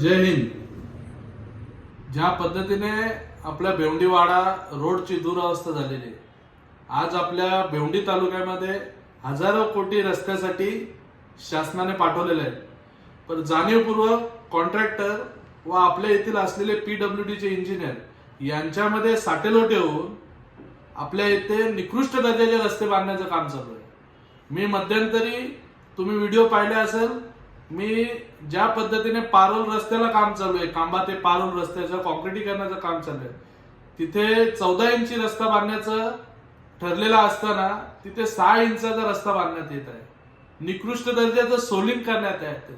जय हिंद. ज्या पद्धतीने आपल्या भेवंडीवाडा रोडची दुरावस्था झालेली आहे आज आपल्या भेवंडी तालुक्यामध्ये हजारो कोटी रस्त्यासाठी शासनाने पाठवलेले आहेत पण जाणीवपूर्वक कॉन्ट्रॅक्टर व आपल्या येथील असलेले पी डब्ल्यू डीचे इंजिनियर यांच्यामध्ये साटेलो ठेवून आपल्या इथे निकृष्ट दर्जाचे रस्ते बांधण्याचं काम चालू आहे. मी मध्यंतरी तुम्ही व्हिडिओ पाहिले असेल मी ज्या पद्धतीने पारोल रस्त्याला काम चालू आहे कांबा ते पारोल रस्त्याचं कॉन्क्रिटीकरणाचं काम चालू आहे तिथे चौदा इंची रस्ता बांधण्याचं ठरलेला असताना तिथे सहा इंचाचा रस्ता बांधण्यात येत आहे. निकृष्ट दर्जाचं सोलिंग करण्यात आहे.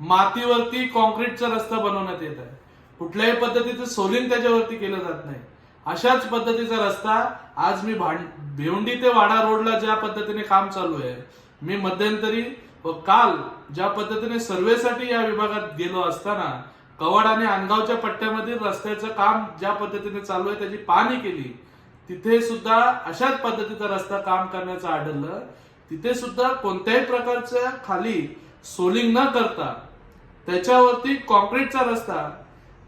मातीवरती कॉन्क्रीटचा रस्ता बनवण्यात येत आहे. कुठल्याही पद्धतीचं सोलिंग त्याच्यावरती केलं जात नाही. अशाच पद्धतीचा रस्ता आज मी भांड भिवंडी ते वाडा रोडला ज्या पद्धतीने काम चालू आहे मी मध्यंतरी व काल ज्या पद्धतीने सर्वेसाठी या विभागात गेलो असताना कवाड आणि अनगावच्या पट्ट्यामधील रस्त्याचं काम ज्या पद्धतीने चालू आहे त्याची पाहणी केली तिथे सुद्धा अशाच पद्धतीचा रस्ता काम करण्याचं आढळलं. तिथे सुद्धा कोणत्याही प्रकारच्या खाली सोलिंग न करता त्याच्यावरती कॉन्क्रीटचा रस्ता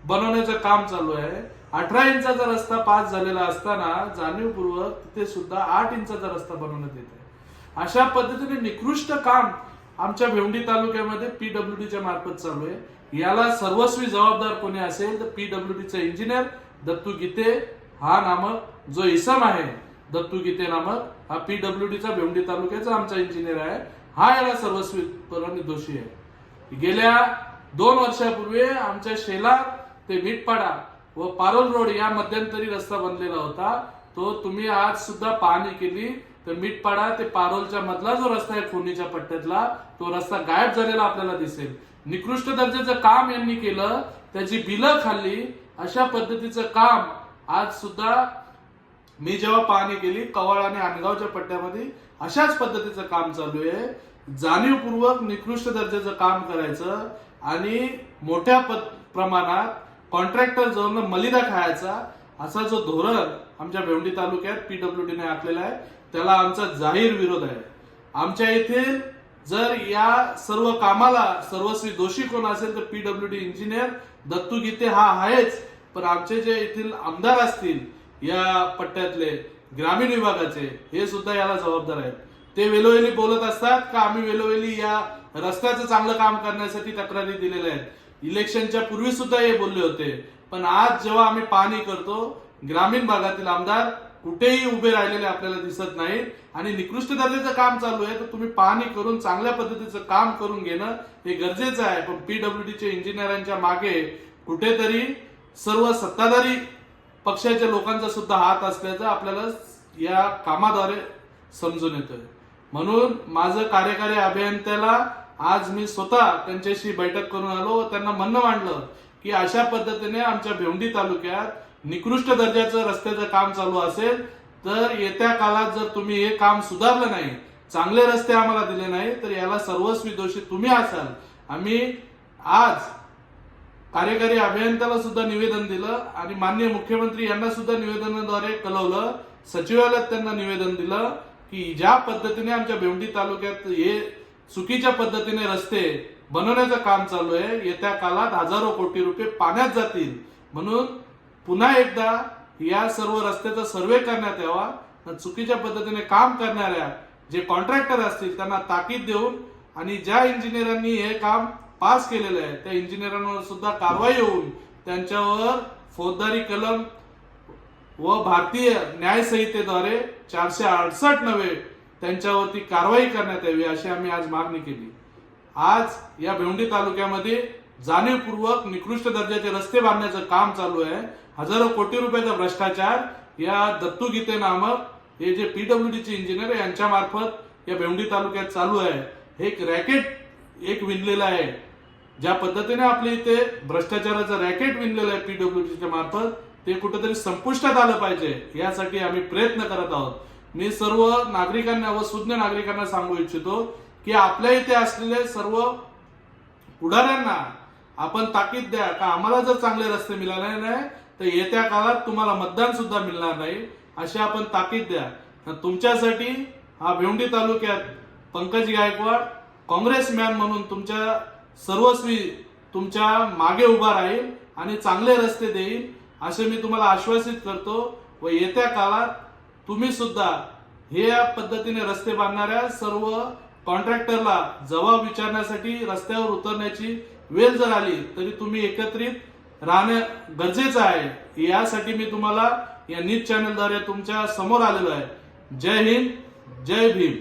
बनवण्याचं काम चालू आहे. अठरा इंचाचा रस्ता पास झालेला असताना जाणीवपूर्वक तिथे सुद्धा आठ इंचाचा रस्ता बनवण्यात येत आहे अशा पद्धतीने निकृष्ट काम आमच्या भेवंडी तालुक्यामध्ये पीडब्ल्यूडीच्या मार्फत चालू आहे. याला सर्वस्वी जबाबदार कोणी असेल तर पीडब्ल्यूडीचा इंजिनियर दत्तू गीते हा नामक जो इसम आहे दत्तू गीते नामक हा पीडब्ल्यूडीचा भेवंडी तालुक्याचा आमचा इंजिनियर आहे. हा याला सर्वस्वी दोषी आहे. गेल्या दोन वर्षापूर्वी आमच्या शेला ते मीठपाडा व पारोल रोड या मध्यंतरी रस्ता बनलेला होता. तो तुम्ही आज सुद्धा पाहणी केली. तर मीठपाडा ते पारोलच्या मधला जो रस्ता आहे फोनीच्या पट्ट्यातला तो रस्ता गायब झालेला आपल्याला दिसेल. निकृष्ट दर्जाचं काम यांनी केलं त्याची बिलं खाल्ली अशा पद्धतीचं काम आज सुद्धा मी जेव्हा पाहणी केली कवाळ आणि आणगावच्या पट्ट्यामध्ये अशाच पद्धतीचं काम चालू आहे. जाणीवपूर्वक निकृष्ट दर्जाचं काम करायचं आणि मोठ्या प्रमाणात कॉन्ट्रॅक्टर जवळ मलिदा खायचा असा जो धोरण आमच्या भेवंडी तालुक्यात पीडब्ल्यूडीने आखलेला आहे. त्याला आमचा जाहीर विरोध आहे. आमच्या येथील जर या सर्व कामाला सर्वस्वी दोषी कोण असेल तर पीडब्ल्यूडी इंजिनियर दत्तू गीते हा आहेच. पण आमचे जे येथील आमदार असतील या पट्ट्यातले ग्रामीण विभागाचे हे सुद्धा याला जबाबदार आहेत. ते वेलोवेली बोलत असतात का आम्ही वेलोवेली या रस्त्याचं चांगलं काम करण्यासाठी तक्रारी दिलेल्या आहेत. इलेक्शनच्या पूर्वी सुद्धा हे बोलले होते. पण आज जेव्हा आम्ही पाहणी करतो ग्रामीण भागातील आमदार कुठेही उभे राहिलेले आपल्याला दिसत नाहीत. आणि निकृष्ट दर्जाचं काम चालू आहे तर तुम्ही पाहणी करून चांगल्या पद्धतीचं काम करून घेणं हे गरजेचं आहे. पण पीडब्ल्यूडीच्या इंजिनियरांच्या मागे कुठेतरी सर्व सत्ताधारी पक्षाच्या लोकांचा सुद्धा हात असल्याचं आपल्याला या कामाद्वारे समजून येतोय. म्हणून माझं कार्यकारी अभियंत्याला आज मी स्वतः त्यांच्याशी बैठक करून आलो व त्यांना म्हणणं मांडलं की अशा पद्धतीने आमच्या भेवंडी तालुक्यात निकृष्ट दर्जाचं रस्त्याचं काम चालू असेल तर येत्या काळात जर तुम्ही हे काम सुधारलं नाही चांगले रस्ते आम्हाला दिले नाही तर याला सर्वस्वी दोषी तुम्ही असाल. आम्ही आज कार्यकारी अभियंत्याला सुद्धा निवेदन दिलं आणि माननीय मुख्यमंत्री यांना सुद्धा निवेदनाद्वारे कळवलं सचिवालयात त्यांना निवेदन दिलं की ज्या पद्धतीने आमच्या भेवंडी तालुक्यात हे चुकीच्या पद्धतीने रस्ते बनवण्याचं काम चालू आहे येत्या काळात हजारो कोटी रुपये पाण्यात जातील. म्हणून पुन्हा एकदा या सर्व रस्त्याचा सर्वे करण्यात यावा. चुकीच्या पद्धतीने काम करणाऱ्या जे कॉन्ट्रॅक्टर असतील त्यांना ताकीद देऊन आणि ज्या इंजिनियरांनी हे काम पास केलेलं आहे त्या इंजिनियरांवर सुद्धा कारवाई होऊन त्यांच्यावर फौजदारी कलम व भारतीय न्यायसंहितेद्वारे चारशे अडसष्ट नव्हे त्यांच्यावरती कारवाई करण्यात यावी अशी आम्ही आज मागणी केली. आज या भेवंडी तालुक्यामध्ये जाणीवपूर्वक निकृष्ट दर्जाचे रस्ते बांधण्याचं काम चालू आहे. हजारो कोटी रुपयाचा भ्रष्टाचार या दत्तू गीते नामक हे जे पीडब्ल्यूडीचे इंजिनियर यांच्या मार्फत या भेवंडी तालुक्यात चालू आहे. हे एक रॅकेट एक विणलेलं आहे. ज्या पद्धतीने आपल्या इथे भ्रष्टाचाराचं रॅकेट विणलेलं आहे पीडब्ल्यूडीच्या मार्फत ते कुठेतरी संपुष्टात आलं पाहिजे यासाठी आम्ही प्रयत्न करत आहोत. मी सर्व नागरिकांना व सुज्ञ नागरिकांना सांगू इच्छितो की आपल्या इथे असलेले सर्व पुढाऱ्यांना आपण ताकीद द्या का आम्हाला जर चांगले रस्ते मिळाले नाही तर येत्या काळात तुम्हाला मतदान सुद्धा मिळणार नाही अशी आपण ताकीद द्या. तुमच्यासाठी हा भेवंडी तालुक्यात पंकज गायकवाड काँग्रेसमॅन म्हणून तुमच्या सर्वस्वी तुमच्या मागे उभा राहील आणि चांगले रस्ते देईल असे मी तुम्हाला आश्वासित करतो. व येत्या काळात तुम्ही सुद्धा हे या पद्धतीने रस्ते बांधणाऱ्या सर्व कॉन्ट्रॅक्टरला जबाब विचारण्यासाठी रस्त्यावर उतरण्याची वेळ जर आली तरी तुम्ही एकत्रित राहणं गरजेचं आहे. यासाठी मी तुम्हाला या न्यूज चॅनलद्वारे तुमच्यासमोर आलेलो आहे. जय हिंद जय भीम.